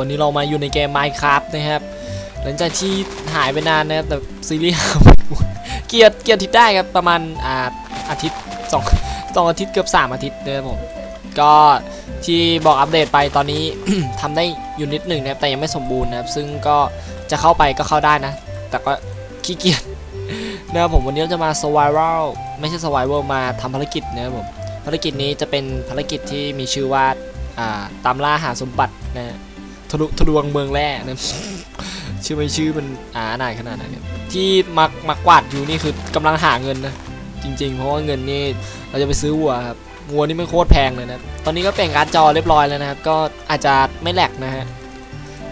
วันนี้เรามาอยู่ในเกม Minecraft นะครับ หลังจากที่หายไปนานนะครับแต่ซีรีส์เกียร์เกียร์อาทิตย์ได้ครับประมาณอ่าอาทิตย์สองสองอาทิตย์เกือบสามอาทิตย์นะครับผมก็ที่บอกอัปเดตไปตอนนี้ทำได้อยู่นิดหนึ่งนะครับแต่ยังไม่สมบูรณ์นะครับ ซึ่งก็จะเข้าไปก็เข้าได้นะ แต่ก็ขี้เกียจนะครับผมวันนี้เราจะมา survival ไม่ใช่ survival มาทำภารกิจนะครับผมภารกิจนี้จะเป็นภารกิจที่มีชื่อว่าตามล่าหาสมบัตินะฮะ ทะลุทะลวงเมืองแร่นะชื่อไม่ชื่อมันอ่านายขนาดไหนที่มักมักกวาดอยู่นี่คือกำลังหาเงินนะจริง ๆ เพราะว่าเงินนี่เราจะไปซื้อวัวครับวัวนี่ไม่โคตรแพงเลยนะ ตอนนี้ก็เปลี่ยนการ์ดจอเรียบร้อยแล้วนะครับ ก็อาจจะไม่แหลกนะฮะ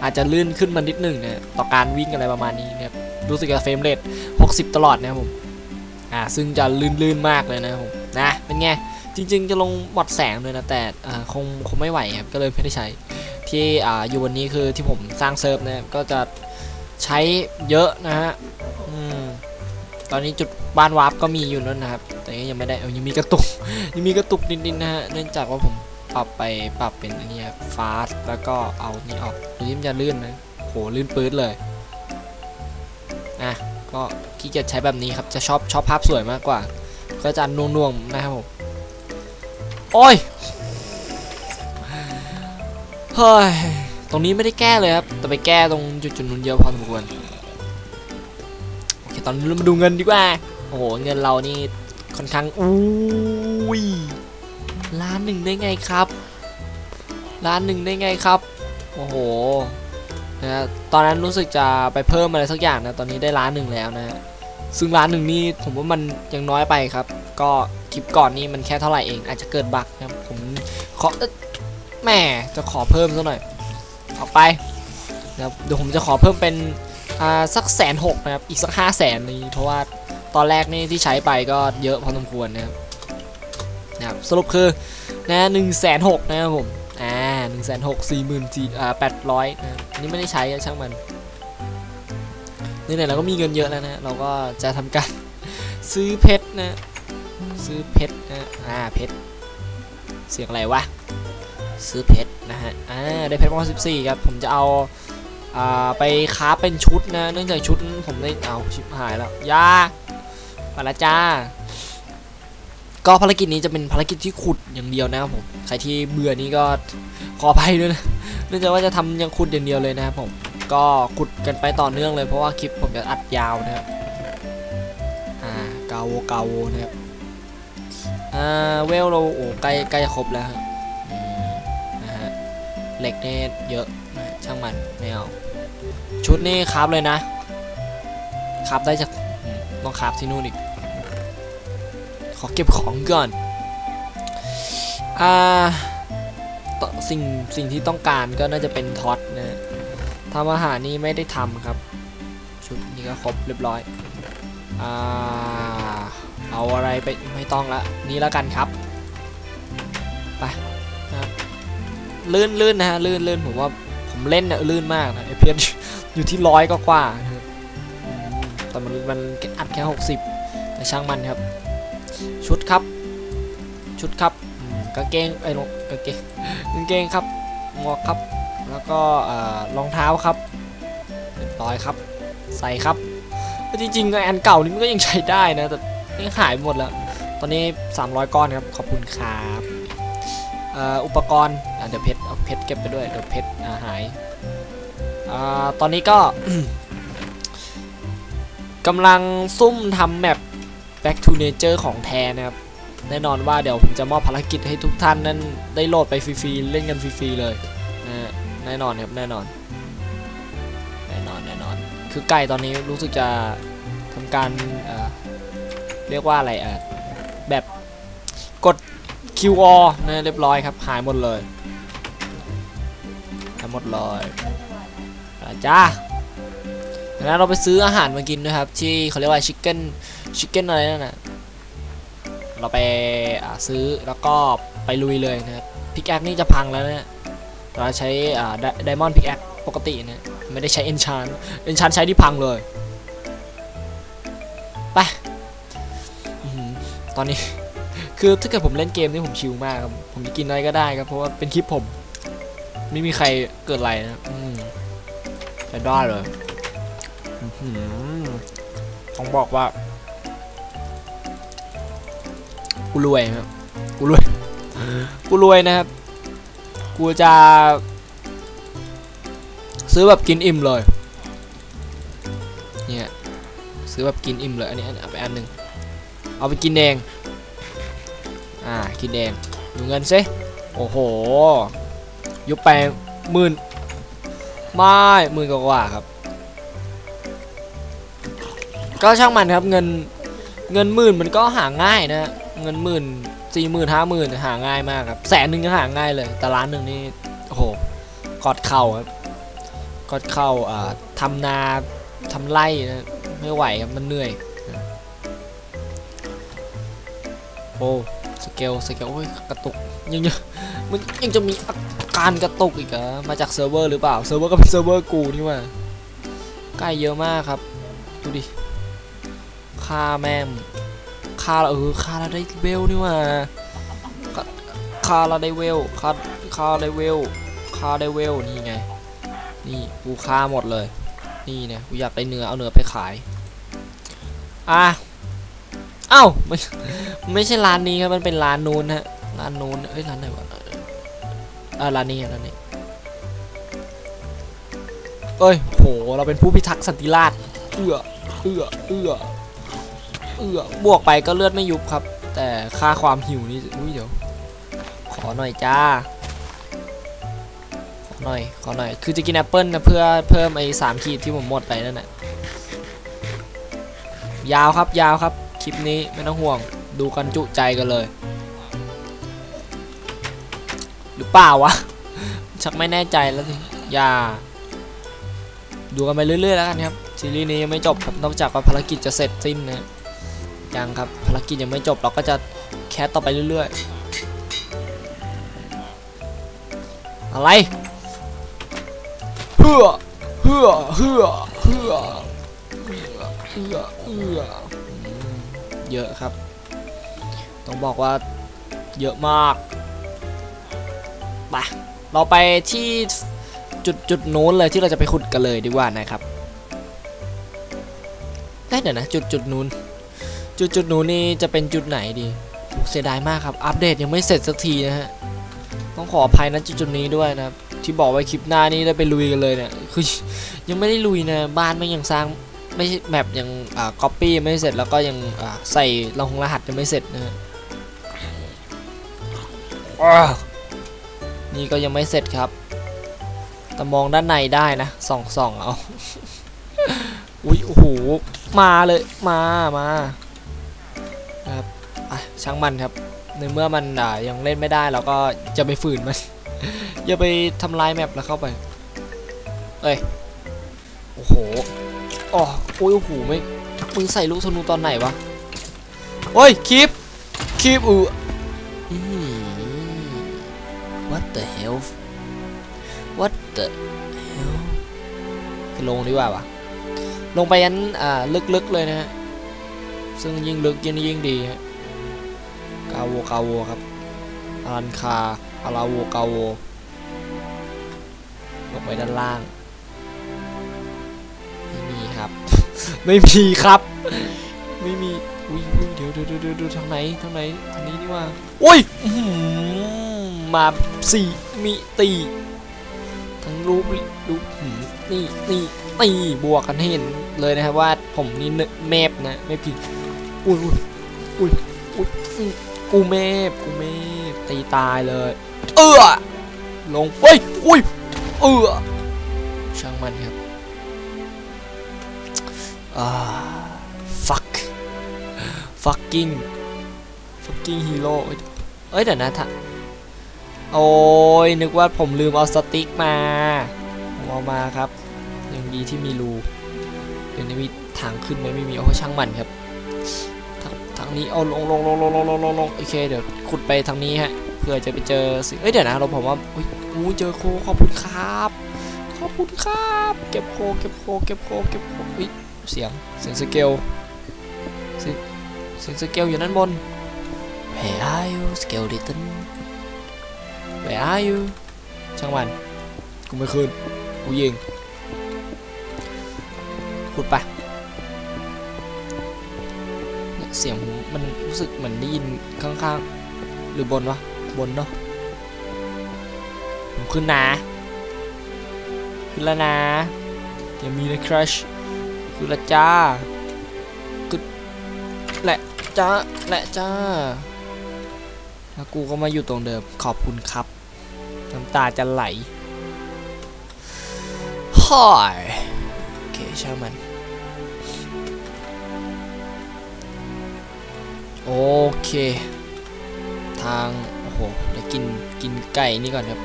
อาจจะลื่นขึ้นมานิดหนึ่งนะต่อการวิ่งอะไรประมาณนี้นะครับรู้สึกจะเฟรมเรท60 ตลอดนะครับผมอ่าซึ่งจะลื่นๆมากเลยนะครับผมนะเป็นไงจริง ๆ จะลงบอดแสงเลยนะแต่คงคงไม่ไหวครับก็เลยไม่ได้ใช้ ที่อ่าอยู่วันนี้คือที่ผมสร้างเซิร์ฟนะครับก็จะใช้เยอะนะฮะตอนนี้จุดบ้านวาร์ปก็มีอยู่นั่นนะครับ แต่ยังไม่ได้ยังมีกระตุกยังมีกระตุกนิดๆนะฮะเนื่องจากว่าผมปรับไปปรับเป็นอันนี้ฟาสแล้วก็เอานี่ออกดูนี่มันจะลื่นนะโหลื่นปื๊ดเลยอะก็ขี้เกียจใช้แบบนี้ครับจะชอบชอบภาพสวยมากกว่า ก็จะน่วงๆนะครับผมโอ้ย เฮ้ย ตรงนี้ไม่ได้แก้เลยครับ แต่ไปแก้ตรงจุดจุดนู้นเยอะพอสมควร โอเค ตอนนี้เรามาดูเงินดีกว่า โอ้โห เงินเรานี่ค่อนข้างอุ้ยล้านหนึ่งได้ไงครับ ล้านหนึ่งได้ไงครับ โอ้โห นะฮะตอนนั้นรู้สึกจะไปเพิ่มอะไรสักอย่างนะ ตอนนี้ได้ล้านหนึ่งแล้วนะฮะซึ่งล้านหนึ่งนี่ผมว่ามันยังน้อยไปครับ ก็คลิปก่อนนี่มันแค่เท่าไหร่เอง อาจจะเกิดบั๊กนะครับ ผมขอเอ้ย แหม่จะขอเพิ่มซะหน่อยออกไปนะครับเดี๋ยวผมจะขอเพิ่มเป็นอ่าสักแสนหกนะครับ อีกสักห้าแสนนี้เพราะว่าตอนแรกนี่ที่ใช้ไปก็เยอะพอสมควรนะครับนะครับสรุปคือนะหนึ่งแสนหกนะครับผมอ่าหนึ่งแสนหกสี่หมื่นสี่อ่าแปดร้อยนะอันนี่ไม่ได้ใช้ช่างมันนี่ไหนเราก็มีเงินเยอะแล้วนะเราก็จะทำการซื้อเพชรนะซื้อเพชรนะอ่าเพชรเสียงอะไรวะ ซื้อเพชรนะฮะ อ่า ได้เพชรมา14 ครับ ผมจะเอาอ่าไปค้าเป็นชุดนะ เนื่องจากชุดผมได้เอาชิบหายแล้วยาไปละจ้า ก็ภารกิจนี้จะเป็นภารกิจที่ขุดอย่างเดียวนะครับผม ใครที่เบื่อนี้ก็ขออภัยด้วยนะ เนื่องจากว่าจะทำยังขุดอย่างเดียวเลยนะครับผม ก็ขุดกันไปต่อเนื่องเลยเพราะว่าคลิปผมจะอัดยาวนะครับ อ่ากาโวกาโวนะครับ อ่าเวลเราโอ้ใกล้ใกล้ครบแล้วครับ เหล็กเนี่ยเยอะนะช่างมันไม่เอาชุดนี่คราบเลยนะ คราบได้จากต้องคราบที่นู่นอีก ขอเก็บของก่อนอ่าสิ่งสิ่งที่ต้องการก็น่าจะเป็นท็อตนะทำอาหารนี่ไม่ได้ทำครับ ชุดนี้ก็ครบเรียบร้อยอ่าเอาอะไรไปไม่ต้องละ นี่แล้วกันครับ ไป ลื่นลื่นนะฮะลื่นลื่นผมว่าผมเล่นเนี่ยลื่นมากนะเอพีอยู่ที่ร้อยก็กว่าแต่มันมันอัดแค่ 60 แต่ช่างมันครับ ชุดครับ ชุดครับกางเกงไอ้ยรองกางเกงกางเกงครับหมวกครับ แล้วก็เอ่อรองเท้าครับเรียบร้อยครับ ใส่ครับจริงๆไออันเก่านี่มันก็ยังใช้ได้นะแต่นี่หายหมดแล้ว ตอนนี้ 300 ก้อนครับ ขอบคุณครับ อุปกรณ์เดี๋ยวเพชรเอาเพชรเก็บไปด้วยเดี๋ยวเพชรอ่าหายอตอนนี้ก็กำลังซุ่มทำแมป Back to Nature ของแท้นะครับ แน่นอนว่าเดี๋ยวผมจะมอบภารกิจให้ทุกท่านนั้นได้โหลดไปฟรีๆ เล่นกันฟรีๆเลยนะแน่นอนครับแน่นอน แน่นอนแน่นอน คือไก่ตอนนี้รู้สึกจะทำการเเรียกว่าอะไรแบบกด QR นะเรียบร้อยครับหายหมดเลยหายหมดเลยะจ้าดังนั้นเราไปซื้ออาหารมากินนะครับที่เขาเรียกว่าชิคเก้นชิคเก้นอะไรนั่นนะเราไปซื้อแล้วก็ไปลุยเลยนะครับพิกแอคนี่จะพังแล้วนะเราใช้ไดมอนด์พิกแอคปกตินะไม่ได้ใช้เอนชานเอนชานใช้ที่พังเลยอื้อหือตอนนี้ คือถ้าเกิดผมเล่นเกมนี่ผมชิลมากครับผมจะกินอะไรก็ได้ครับเพราะว่าเป็นคลิปผม ไม่มีใครเกิดอะไรนะอืมใช้ได้เลยอื้อหือต้องบอกว่ากูรวยครับกูรวยกูรวยนะครับ กูจะ ซื้อแบบกินอิ่มเลย เนี่ย ซื้อแบบกินอิ่มเลย อันนี้อันนี้เอาไปอันหนึ่งเอาไปกินเอง อ่ากินเองดูเงินซิโอ้โห ยุบไปหมื่นไม่หมื่นกว่าครับ ก็ช่างมันครับเงินเงินหมื่นมันก็หาง่ายนะเงินหมื่นสี่หมื่นห้าหมื่นหาง่ายมากครับแสนหนึ่งก็หาง่ายเลย แต่ล้านหนึ่งนี่โอ้โหกอดเข่าครับกอดเข่าอ่าทำนาทำไร่นะไม่ไหวครับมันเหนื่อยโอ้ เกลสเกลโอ้ยกระตุกยังยังมันยังจะมีอาการกระตุกอีกเหรอมาจากเซิร์ฟเวอร์หรือเปล่าเซิร์ฟเวอร์ก็เป็นเซิร์ฟเวอร์กูนี่หว่าใกล้เยอะมากครับดูดิค่าแม่มค่าเออค่าเราได้เวลนี่หว่าค่าค่าเราได้เวลค่าค่าได้เวลค่าได้เวลนี่ไงนี่กูค่าหมดเลย นี่เนี่ยกูอยากได้เนื้อเอาเนื้อไปขายอะ อ้าไม่ไม่ใช่ร้านนี้ครับมันเป็นร้านนู้นฮะร้านนู้นเอ้ยร้านไหนวะเออร้านนี้ร้านนี้เอ้ยโหเราเป็นผู้พิทักษ์สันติราษฎร์เอื้อเอื้อเอื้อเอือบวกไปก็เลือดไม่ยุบครับ แต่ค่าความหิวนี่อุ้ยเดี๋ยว ขอหน่อยจ้า ขอหน่อยขอหน่อยคือจะกินแอปเปิ้ลนะเพื่อเพิ่มไอ้สามขีดที่ผมหมดไปนั่นแหละยาวครับยาวครับ คลิปนี้ไม่ต้องห่วงดูกันจุใจกันเลย หรือเปล่าวะ ชักไม่แน่ใจแล้วสิอย่า ดูกันไปเรื่อยๆแล้วกันครับซีรีส์นี้ยังไม่จบครับนอกจากว่าภารกิจจะเสร็จสิ้นนะยังครับภารกิจยังไม่จบเราก็จะแคสต่อไปเรื่อยๆ อะไรเฮือเฮือเฮือเฮือเฮือเฮือเฮืออืม เยอะครับ ต้องบอกว่าเยอะมากไปเราไปที่จุดจุดนู้นเลยที่เราจะไปขุดกันเลยดีกว่านะครับได้เดี๋ยวนะจุดจุดนู้นจุดจุดนู้นนี่จะเป็นจุดไหนดีโอ้เสียดายมากครับ อัปเดตยังไม่เสร็จสักทีนะฮะ ต้องขออภัยนะจุดจุดนี้ด้วยนะครับที่บอกไว้คลิปหน้านี้ได้ไปลุยกันเลยเนี่ยคือยังไม่ได้ลุยนะ บ้านไม่ยังสร้าง ไม่ใช่แมปยังอ่าก๊อปปี้ไม่เสร็จแล้วก็ยังอ่าใส่รหัสรหัสยังไม่เสร็จนะฮะอ้าวนี่ก็ยังไม่เสร็จครับแต่มองด้านในได้นะส่องส่องเอาอุ้ยโอ้โหมาเลยมามาครับอะช่างมันครับในเมื่อมันอ่ายังเล่นไม่ได้เราก็จะไปฝืนมัน อย่าไปทำลายแมปแล้วเข้าไปเอ้ยโอ้โห อ๋อโอ้ยโอ้โหไม่มึงใส่ลูกธนูตอนไหนวะโอ้ยคลิปคลิปอือ what the hell what the hell ลงดีกว่าวะลงไปยันอ่าลึกๆเลยนะฮะซึ่งยิ่งลึกยิ่งยิ่งดีฮะกาโวกาโวครับอารันคาอาราโวกาโวลงไปด้านล่าง ไม่มีครับ ไม่มี อุ้ยอุ้ยเดี๋ยวเดี๋ยวเดี๋ยวเดี๋ยวเดี๋ยวทางไหนทางไหนทางนี้นี่ว่าโอ้ยอื้อหือมาสี่มิติทั้งรูปรูปหืมนี่นี่นี่บวกกันให้เห็นเลยนะครับว่าผมนี่เนแมบนะไม่ผิดอุ้ยอุ้ยอุ้ยอุ้ยกูเมฟกูเมฟตีตายเลย เออลงเฮ้ยอุ้ยเออช่างมันครับ อ่า fuck fucking fucking hero เอ้ยเดี๋ยวนะท่าโอ้ยนึกว่าผมลืมเอาสติ๊กมาผมเอามาครับยังดีที่มีรูเดี๋ยวนี้มีทางขึ้นไหมไม่มีโอ้ช่างมันครับทางนี้เอาลงลงลงลงลงลงลงลงโอเคเดี๋ยวขุดไปทางนี้ฮะเพื่อจะไปเจอสิ่งเอ้ยเดี๋ยวนะเราผมว่าอุ้ยอู้เจอโคขอบคุณครับขอบคุณครับ เก็บโคเก็บโคเก็บโคเก็บโคอุ้ย เสียงเสียงสเกลเสียงสเกลอยู่ด้นบน Where are you skeleton Where are you ช่างมันกูไม่ขึ้นกูยิงขุดไปเสียงผมมันรู้สึกเหมือนได้ยินข้างๆ หรือบนวะบนเนาะผมขึ้นนะขึ้นแล้วนะย่ามีนะครัช ขึ้นและจ้าขึ้นแหละจ้าแหละจ้าแล้วกูก็มาอยู่ตรงเดิมขอบคุณครับ น้ำตาจะไหลฮ่อยโอเคช่างมัน โอเค ทาง โอ้โหเดี๋ยวกินกินไก่นี่ก่อนครับ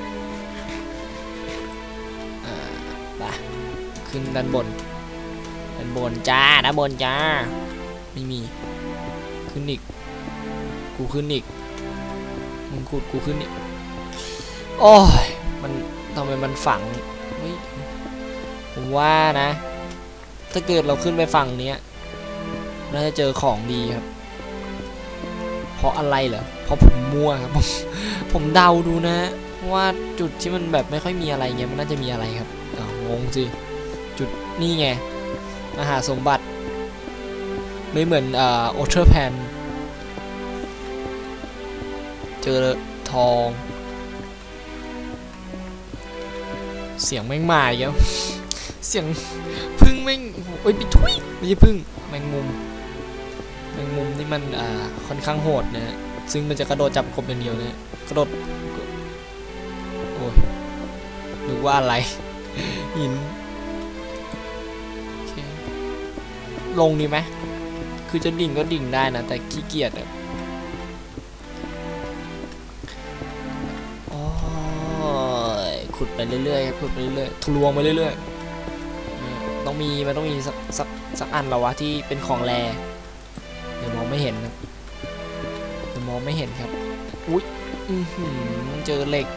อ่าไปขึ้นด้านบน บนจ้าด้านบนจ้า ไม่มี ขึ้นอีก กูขึ้นอีก มึงขุดกูขึ้นอีก โอ้ย มันทำไมมันฝังเฮ้ยผมว่านะ ถ้าเกิดเราขึ้นไปฝั่งเนี้ยน่าจะเจอของดีครับ เพราะอะไรเหรอ เพราะผมมั่วครับ ผมผมเดาดูนะ ว่าจุดที่มันแบบไม่ค่อยมีอะไรเงี้ยมันน่าจะมีอะไรครับงงสิจุดนี่ไง มหาสมบัติ ไม่เหมือนอ่อโอเทอร์แพนเจอทอง เสียงแม่งมาอีกแล้วเสียงพึ่งแม่งโอ้ยไปทุยไม่ใช่พึ่งแมงมุมแมงมุมนี่มันอ่าค่อนข้างโหดนะซึ่งมันจะกระโดดจับกบอย่างเดียวนะกระโดดโอ้ยนึกว่าอะไรหิน ลงดีไหมคือจะดิ่งก็ดิ่งได้นะ แต่ขี้เกียจอะโอ้ขุดไปเรื่อยๆครับขุดไปเรื่อยๆทะลวงไปเรื่อยๆต้องมีมันต้องมีสักสักสักอันแล้ววะที่เป็นของแรเดี๋ยวมองไม่เห็นครับเดี๋ยวมองไม่เห็นครับอุ้ยอือหือเจอเหล็ก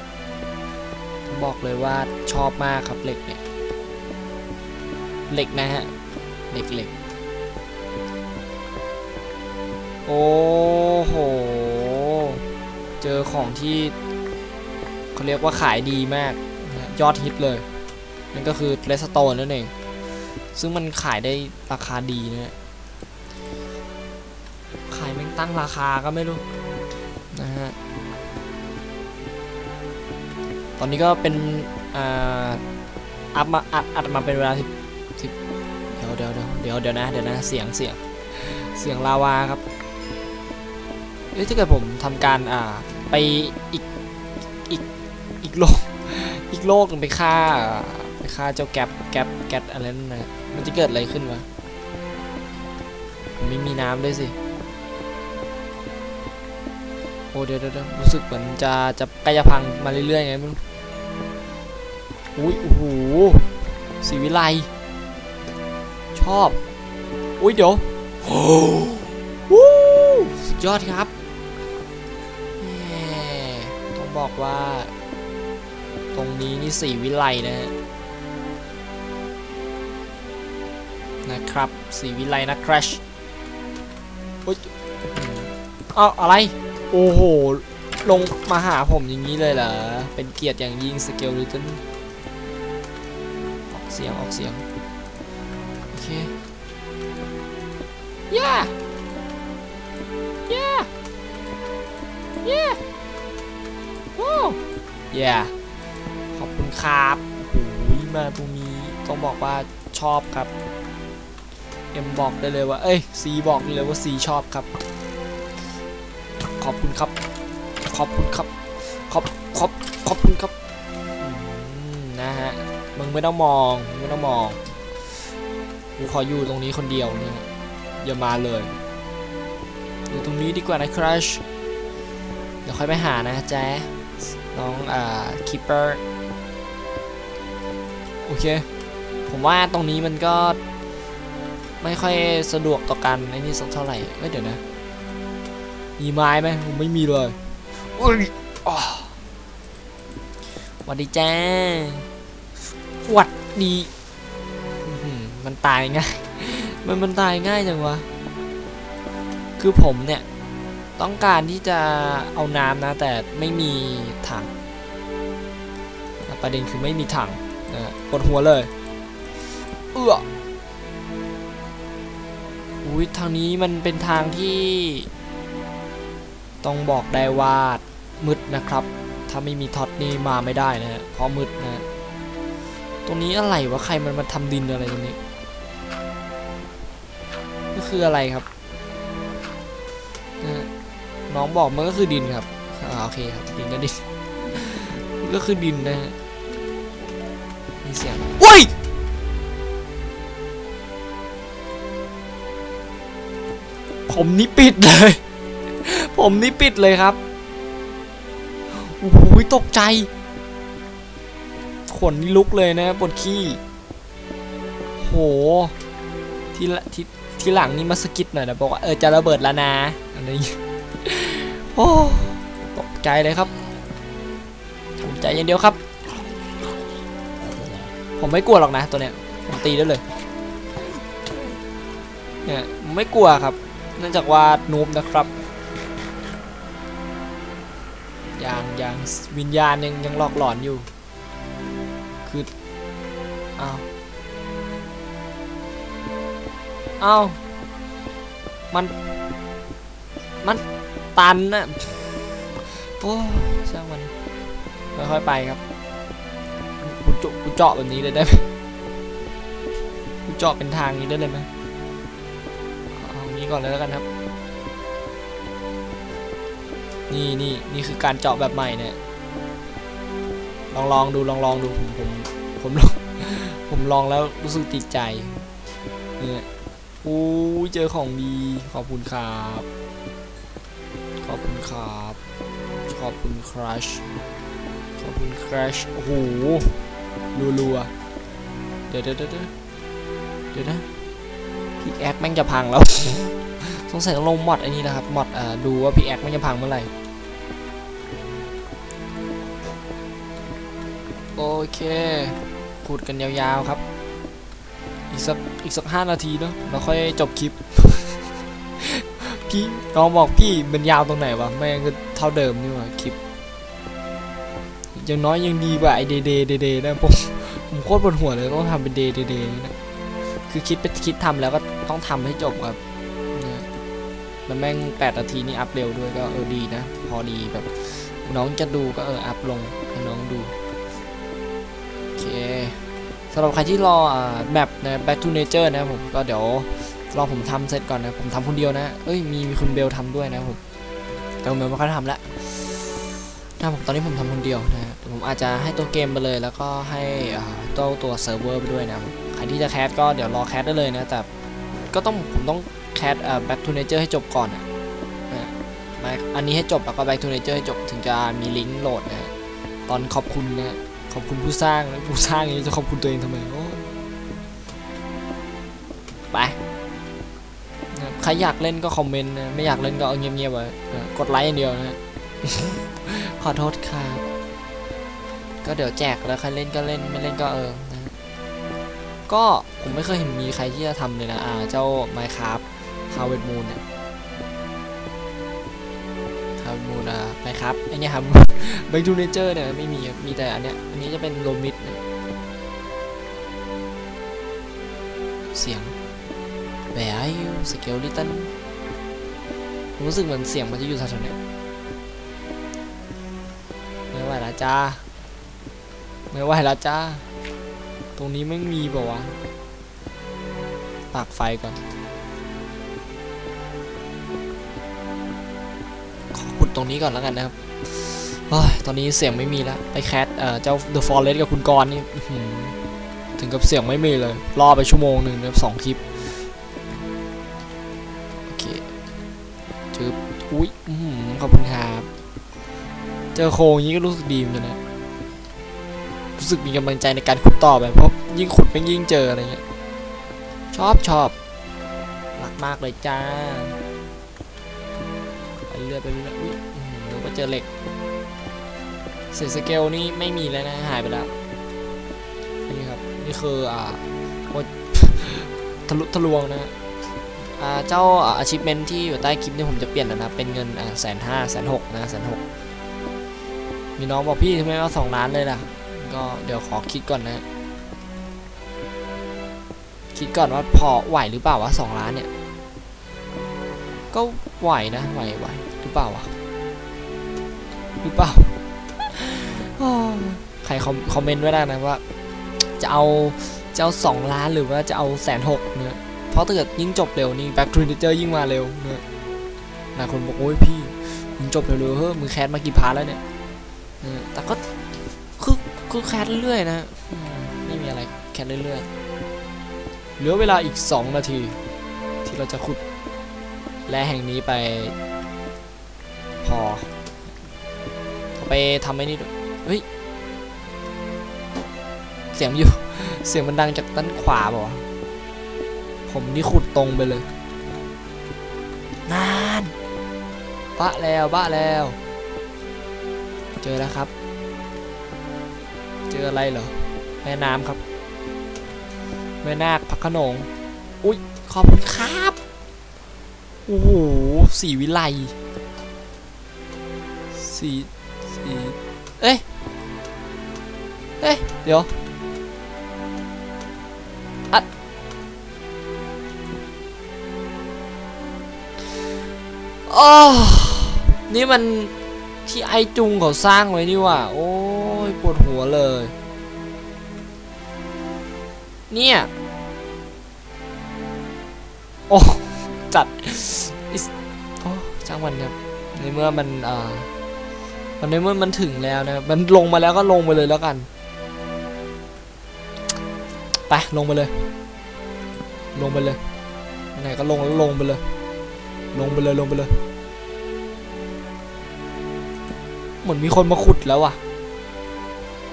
บอกเลยว่าชอบมากครับเหล็กเนี่ยเหล็กนะฮะเหล็กเหล็ก โอ้โห เจอของที่เขาเรียกว่าขายดีมาก ยอดฮิตเลย นั่นก็คือเลสโตนนั่นเอง ซึ่งมันขายได้ราคาดีนะขายแม่งตั้งราคาก็ไม่รู้ นะฮะ ตอนนี้ก็เป็นอ่าอัพมาอัดอัดมาเป็นเวลาสิบสิบเดี๋ยวเดี๋ยวเดี๋ยวเดี๋ยวนะ เดี๋ยวนะ เสียงเสียงเสียงลาวาครับ เอ้ยถ้าเกิดผมทำการอ่าไปอีกอีกอีกโลกอีกโลกนึงไปฆ่าไปฆ่าเจ้าแกปแกปแกตอะไรนั่นนะมันจะเกิดอะไรขึ้นวะผมไม่มีน้ำด้วยสิโอ้เดี๋ยวเดี๋ยวรู้สึกเหมือนจะจะใกล้จะพังมาเรื่อยๆไงมันอุ้ยโอ้โหสีวิไลชอบ อุ้ยเดี๋ยวโอ้วู้สุดยอดครับ บอกว่า ตรงนี้นี่สีวิไลนะฮะนะครับสีวิไลนะครัชโอ๊ยอ้าวอะไร โอ้โห ลงมาหาผมอย่างนี้เลยเหรอ เป็นเกียรติอย่างยิ่งสเกลลิตันออกเสียง ออกเสียง โอเคย่าย่ ย่ขอบคุณครับโอ้โหมาตรงนี้ต้องบอกว่าชอบครับเอ็มบอกได้เลยว่า เอ้ยซีบอกได้เลยว่าซีชอบครับ ขอบคุณครับ ขอบคุณครับขอบขอบขอบคุณครับนะฮะมึงไม่ต้องมองมึงไม่ต้องมองกูขออยู่ตรงนี้คนเดียวนะฮะอย่ามาเลยอยู่ตรงนี้ดีกว่านะครัชเดี๋ยวค่อยไปหานะแจ๊ น้องอ่าคิปเปอร์โอเค ผมว่าตรงนี้มันก็ ไม่ค่อยสะดวกต่อการไอ้นี่สักเท่าไหร่เอ้ยเดี๋ยวนะ มีไม้ไหมผมไม่มีเลยอุ้ยอ้อหวัดดีจ้าหวัดดีอื้อหือมันตายง่าย มันมันตายง่ายจังวะ คือผมเนี่ย ต้องการที่จะเอาน้ำนะ แต่ไม่มีถัง ประเด็นคือไม่มีถังนะปวดหัวเลย เอื้ออุ้ยทางนี้มันเป็นทางที่ ต้องบอกได้ว่ามืดนะครับ ถ้าไม่มีท็อตนี่มาไม่ได้นะฮะเพราะมืดนะฮะตรงนี้อะไรวะใครมันมาทำดินอะไรตรงนี้ก็คืออะไรครับ น้องบอกมันก็คือดินครับอ่าโอเคครับดินก็ดินก็คือดินนะฮะมีเสียงอุ้ยผมนี่ปิดเลย ผมนี่ปิดเลยครับโอ้โหตกใจ ขนนี่ลุกเลยนะปวดขี้ โห ทีละทีทีหลังนี่มาสะกิดหน่อยนะบอกว่าเออจะระเบิดแล้วนะอะไรอย่างเงี้ย โอ้ตกใจเลยครับทำใจอย่างเดียวครับ ผมไม่กลัวหรอกนะตัวเนี้ยผมตีได้เลยเนี่ยไม่กลัวครับ เนื่องจากว่านูบนะครับอยังอยังวิญญาณยังยังหลอกหลอนอยู่ คืออ้าวอ้าวมัน มัน ตันนะโอ้ช่างมันค่อยๆไปครับกูเจาะกูเจาะแบบนี้เลยได้ไหมกูเจาะเป็นทางนี้ได้เลยไหมเอางี้ก่อนเลยแล้วกันครับ นี่นี่นี่คือการเจาะแบบใหม่เนี่ย ลองลองดูลองลองดูผมผมผมลองผมลองแล้วรู้สึกติดใจเนี่ยอู้เจอของดีขอบคุณครับ ขอบคุณครับ ขอบคุณครัชขอบคุณครัชโอ้โหรัวๆ เดี๋ยวเดี๋ยวเดี๋ยวเดี๋ยวนะพี่แอคแม่งจะพังแล้ว สงสัยต้องลงมอดไอ้นี่นะครับมอดอ่าดูว่าพี่แอคแม่งจะพังเมื่อไหร่ โอเค ขุดกันยาวๆครับ อีกสักอีกสักห้านาทีเนาะแล้วค่อยจบคลิป พี่น้องบอกพี่มันยาวตรงไหนวะแม่งก็เท่าเดิมนี่หว่าคลิปย่างน้อยยังดีกว่าไอเดเดเดเดนะผมผมโคตรปวดหัวเลยต้องทำเป็นเดเดเดนี่นะคือคิดไปคิดทำแล้วก็ต้องทำให้จบครับเนี่ยแล้วแม่งแปดนาทีนี่อัพเร็วด้วยก็เออดีนะ พอดีแบบ น้องจะดูก็เอออัพลงให้น้องดูโอเคสำหรับใครที่รอแมปนะ Back to Nature นะผมก็เดี๋ยว รอผมทำเสร็จก่อนนะ ผมทำคนเดียวนะ เอ้ย มีมีคุณเบลทำด้วยนะผม แต่คุณเบลไม่ค่อยทำละนะผมตอนนี้ผมทำคนเดียวนะผมอาจจะให้ตัวเกมไปเลย แล้วก็ให้ตัวตัวเซิร์ฟเวอร์ไปด้วยนะใครที่จะแคสก็เดี๋ยวรอแคสได้เลยนะ แต่ก็ต้องผมต้องแคสเอ่อ back to nature ให้จบก่อนอะนะอันนี้ให้จบแล้วก็ back to nature ให้จบถึงจะมีลิงก์โหลดนะ ตอนขอบคุณนะ ขอบคุณผู้สร้างนะผู้สร้างนี้จะขอบคุณตัวเองทำไมโอ้ ครอยากเล่นก็คอมเมนต์นะไม่อยากเล่นก็เอาเงียบๆไว้กดไลค์อย่างเดียวนะขอโทษครับก็เดี๋ยวแจกแล้วใครเล่นก็เล่นไม่เล่นก็เออนะก็ผมไม่เคยเห็นมีใครที่จะทำเลยนะอ่าเจ้า Minecraft Harvest Moon เนี่ย Harvest Moon อ่า Minecraft ไอเนี่ยครับ Back to Nature เนี่ยไม่มีมีแต่อันเนี้ยอันนี้จะเป็นโลมิดเนี่ย เสียง Where are you skeleton รู้สึกเหมือนเสียงมันจะอยู่แถวๆนี้ไม่ไหวละจ้าไม่ไหวละจ้าตรงนี้ไม่มีเปล่าวะปากไฟก่อน ขอขุดตรงนี้ก่อนแล้วกันนะครับอตอนนี้เสียงไม่มีแล้วไปแคทเอ่อเจ้า The Forest กับคุณกรนี่ถึงกับเสียงไม่มีเลย รอไปชั่วโมงหนึ่งนะครับสองคลิป เจอโครงอย่งนี้ก็รู้สึกดีเหมือนกันนะรู้สึกมีกำลังใจในการขุดต่อไปเพราะยิ่งขุดไม่ยิ่งเจออะไรเงี้ยชอบชอบรักมากเลยจ้าไปเรื่อยไปเรื่อยอุ้ยอื้อหือหนูก็เจอเหล็กเศษสเกลนี่ไม่มีแล้วนะหายไปแล้วนี่ครับนี่คืออ่าโอ้ยทะลุทะลวงนะอ่าเจ้าอา achievement ที่อยู่ใต้คลิปนี่ผมจะเปลี่ยนแล้วนะ เป็นเงินอ่าแสนห้าแสนหกนะแสนหก มีน้องบอกพี่ทำไมเอาสองล้านเลยล่ะ ก็เดี๋ยวขอคิดก่อนนะ คิดก่อนว่าพอไหวหรือเปล่าวะสองล้านเนี่ย ก็ไหวนะไหวไหวหรือเปล่าวะหรือเปล่าใครคอมคอมเมนต์ไว้ได้นะว่า จะเอาจะเอาสองล้านหรือว่าจะเอาแสนหกเนี่ยเพราะถ้าเกิดยิ่งจบเร็วนี่แบ็คทรีนเจอร์ยิ่งมาเร็วเนี่ยหลายคนบอกโอ้ยพี่มึงจบเร็วๆเฮ้ยมึงแคสมากี่พาร์ทแล้วเนี่ย แต่ก็คือคือแคสเรื่อยๆนะมไม่มีอะไรแคสเรื่อยๆเหลือเวลาอีก 2 นาที ที่เราจะขุดแร่แห่งนี้ไป พอเอาไปทำไอ้นี่ด้วยเฮ้ยเสียงอยู่ เสียงมันดังจากด้านขวาเปล่าผมนี่ขุดตรงไปเลย นานบะแล้วบะแล้ว เจอแล้วครับ เจออะไรเหรอแม่น้ำครับแม่นาคพักขนงอุ้ยขอบคุณครับโอ้โหสีวิไลสีสีเอ้ยเอ้ยเดี๋ยวอัดโอ้นี่มัน ที่ไอจุงเขาสร้างไว้นี่ว่า โอ้ยปวดหัวเลย เนี่ย โอ้จัดอิสโอ้จ้างมันครับในเมื่อมันอ่ามันในเมื่อมันถึงแล้วนะมันลงมาแล้วก็ลงไปเลยแล้วกันไปลงไปเลย ลงไปเลยไหนก็ลงแล้วลงไปเลย ลงไปเลยลงไปเลย เหมือนมีคนมาขุดแล้วว่ะ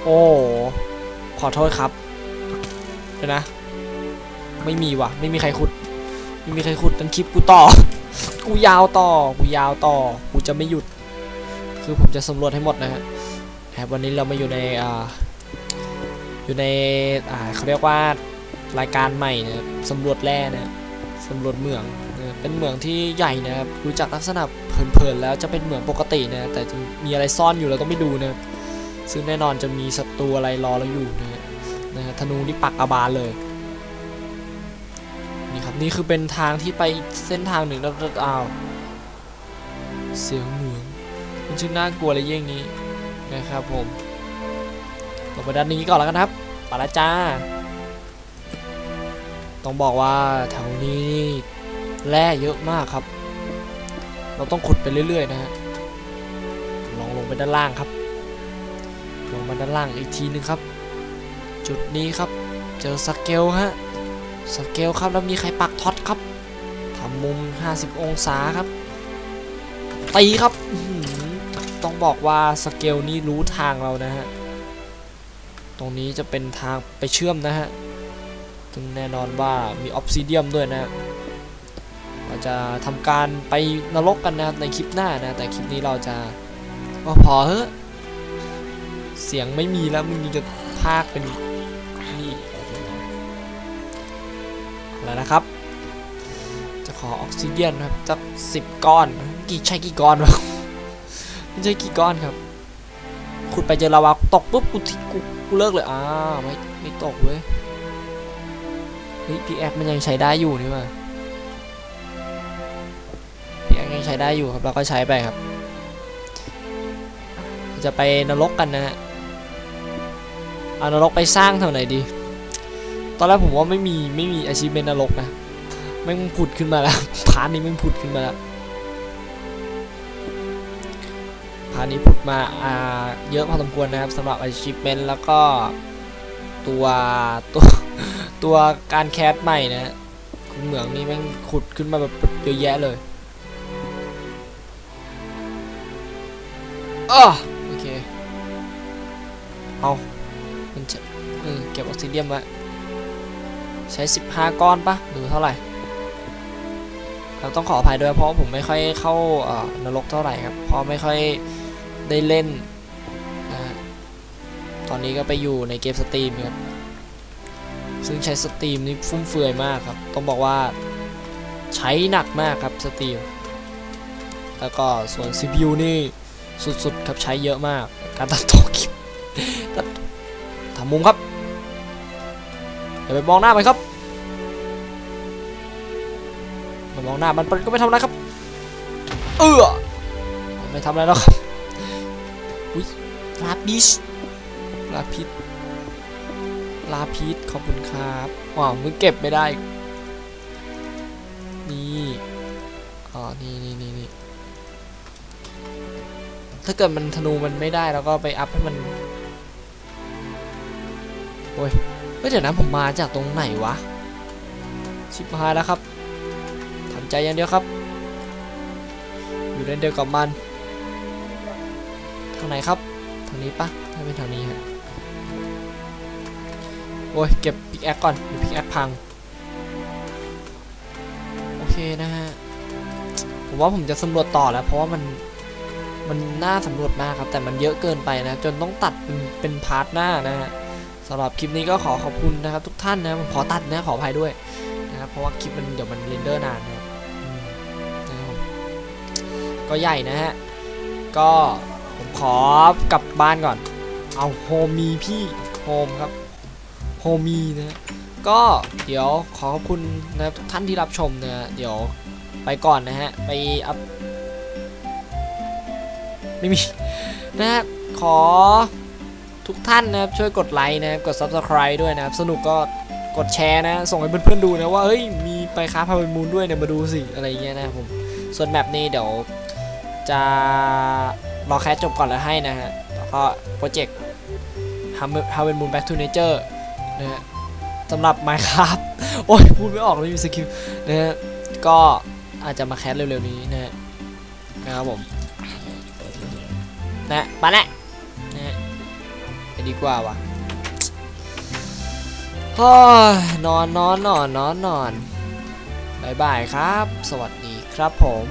โอ้ขอโทษครับเดี๋ยวนะ ไม่มีว่ะ ไม่มีใครขุด ไม่มีใครขุดตั้งคลิปกูต่อ กูยาวต่อ กูยาวต่อ กูจะไม่หยุด คือผมจะสำรวจให้หมดนะฮะแอบวันนี้เรามาอยู่ในอ่าอยู่ในอ่าเขาเรียกว่ารายการใหม่นะสำรวจแร่นะสำรวจเหมืองนะเป็นเหมืองที่ใหญ่นะครับดูจากลักษณะ เผินๆแล้วจะเป็นเหมืองปกตินะแต่จะมีอะไรซ่อนอยู่เราต้องไปดูนะซึ่งแน่นอนจะมีศัตรูอะไรรอเราอยู่นะนะธนูนี่ปักอาบานเลยนี่ครับนี่คือเป็นทางที่ไปเส้นทางหนึ่งแล้วอ้าวเสียงเหมืองมันชื่อน่ากลัวอะไรเยี่ยงนี้นะครับผมลงไปด้านนี้ก่อนแล้วกันครับไปละจ้าต้องบอกว่าแถวนี้แร่เยอะมากครับ เราต้องขุดไปเรื่อย ๆ นะฮะ ลองลงไปด้านล่างครับ ลงมาด้านล่างอีกทีนึงครับ จุดนี้ครับ เจอสเกลฮะ สเกลครับแล้วมีใครปักท็อตครับทำมุม 50 องศาครับ ตีครับ ต้องบอกว่าสเกลนี่รู้ทางเรานะฮะ ตรงนี้จะเป็นทางไปเชื่อมนะฮะ ซึ่งแน่นอนว่ามีออฟซิเดียมด้วยนะ จะทำการไปนรกกันนะครับในคลิปหน้านะแต่คลิปนี้เราจะก็พอเฮ้เสียงไม่มีแล้วมึงจะพากเป็นนี่แล้วนะครับ จะขอออกซิเดียนครับสักสิบก้อนกี่ใช่กี่ก้อนวะไม่ใช่กี่ก้อนครับขุดไปเจอลาวาตกปุ๊บกูทิกูกูเลิกเลยอ่าไม่ไม่ตกเว้ยเฮ้ยพีแอคมันยังใช้ได้อยู่นี่ว่า ใช้ได้อยู่ครับเราก็ใช้ไปครับ จะไปนรกกันนะฮะเอานรกไปสร้างเท่าไหนดี ตอนแรกผมว่าไม่มีไม่มีอาชีพเป็นนรกนะแม่งผุดขึ้นมาแล้วพาร์ทนี้แม่งผุดขึ้นมาแล้วพาร์ทนี้ผุดมาอ่าเยอะพอสมควรนะครับสำหรับ achievement แล้วก็ตัวตัวตัวการแคสใหม่นะฮะคุณเหมืองนี่แม่งขุดขึ้นมาแบบเยอะแยะเลย อ้อโอเค เอามันจะเออเก็บออกซิเดียมไว้ใช้ 15 ก้อนปะหรือเท่าไหร่เราต้องขออภัยด้วยเพราะว่าผมไม่ค่อยเข้าเอ่อนรกเท่าไหร่ครับเพราะไม่ค่อยได้เล่นนะฮะตอนนี้ก็ไปอยู่ในเกมสตรีมครับซึ่งใช้สตรีมนี่ฟุ่มเฟือยมากครับ ต้องบอกว่าใช้หนักมากครับสตรีมแล้วก็ส่วน CPU นี่ สุดๆครับใช้เยอะมาก การตัดต่อคลิปตัดามุมครับอย่าไปมองหน้ามันครับมันมองหน้ามันมันก็ไม่ทำอะไรครับ เออไม่ทำอะไรแล้วครับอุ้ยลาปิสลาพิษลาพิษขอบคุณครับว้าวมึงเก็บไม่ได้ นี่อ๋อนี่นี่ ถ้าเกิดมันธนูมันไม่ได้แล้วก็ไปอัพให้มันโอ้ยเฮ้ยเดี๋ยวนะผมมาจากตรงไหนวะ ชิบหายแล้วครับทำใจอย่างเดียวครับ อยู่ในเดียวกับมัน ทางไหนครับ ทางนี้ปะถ้าเป็นทางนี้ฮะโอ้ยเก็บพิกแอคก่อนเดี๋ยวพิกแอคพัง โอเคนะฮะ ผมว่าผมจะสำรวจต่อแล้วเพราะว่ามัน มันน่าสำรวจมากครับ แต่มันเยอะเกินไปนะ จนต้องตัดเป็นเป็นพาร์ทหน้านะฮะสำหรับคลิปนี้ก็ขอขอบคุณนะครับ ทุกท่านนะผมขอตัดนะขออภัยด้วยนะครับเพราะว่าคลิปมันเดี๋ยวมันเรนเดอร์นานนะก็ใหญ่นะฮะ ก็ผมขอกลับบ้านก่อน เอาโฮมีพี่โฮมครับโฮมีนะก็เดี๋ยวขอขอบคุณนะครับทุกท่านที่รับชมนะฮะเดี๋ยวไปก่อนนะฮะ ไปอัพ ไม่มีนะฮะขอทุกท่านนะครับช่วยกดไลค์นะครับกด subscribe ด้วยนะครับ สนุกก็กดแชร์นะ ส่งให้เพื่อนๆดูนะว่าเฮ้ยมีไปค้าพาเป็นมูลด้วยเนี่ยมาดูสิอะไรเงี้ยนะผมส่วนแมปนี้เดี๋ยวจะรอแคสจบก่อนแล้วให้นะฮะแล้วก็โปรเจกต์ How Moon Back to Nature นะฮะสำหรับ Minecraft โอ้ยพูดไม่ออกเลยมีสกิลนะฮะก็อาจจะมาแคสเร็วๆนี้นะฮะนะครับผม นะไปแล้วนะไปดีกว่าวะโอ้ยนอนนอนนอนนอนนอนบายบายครับ สวัสดีครับผม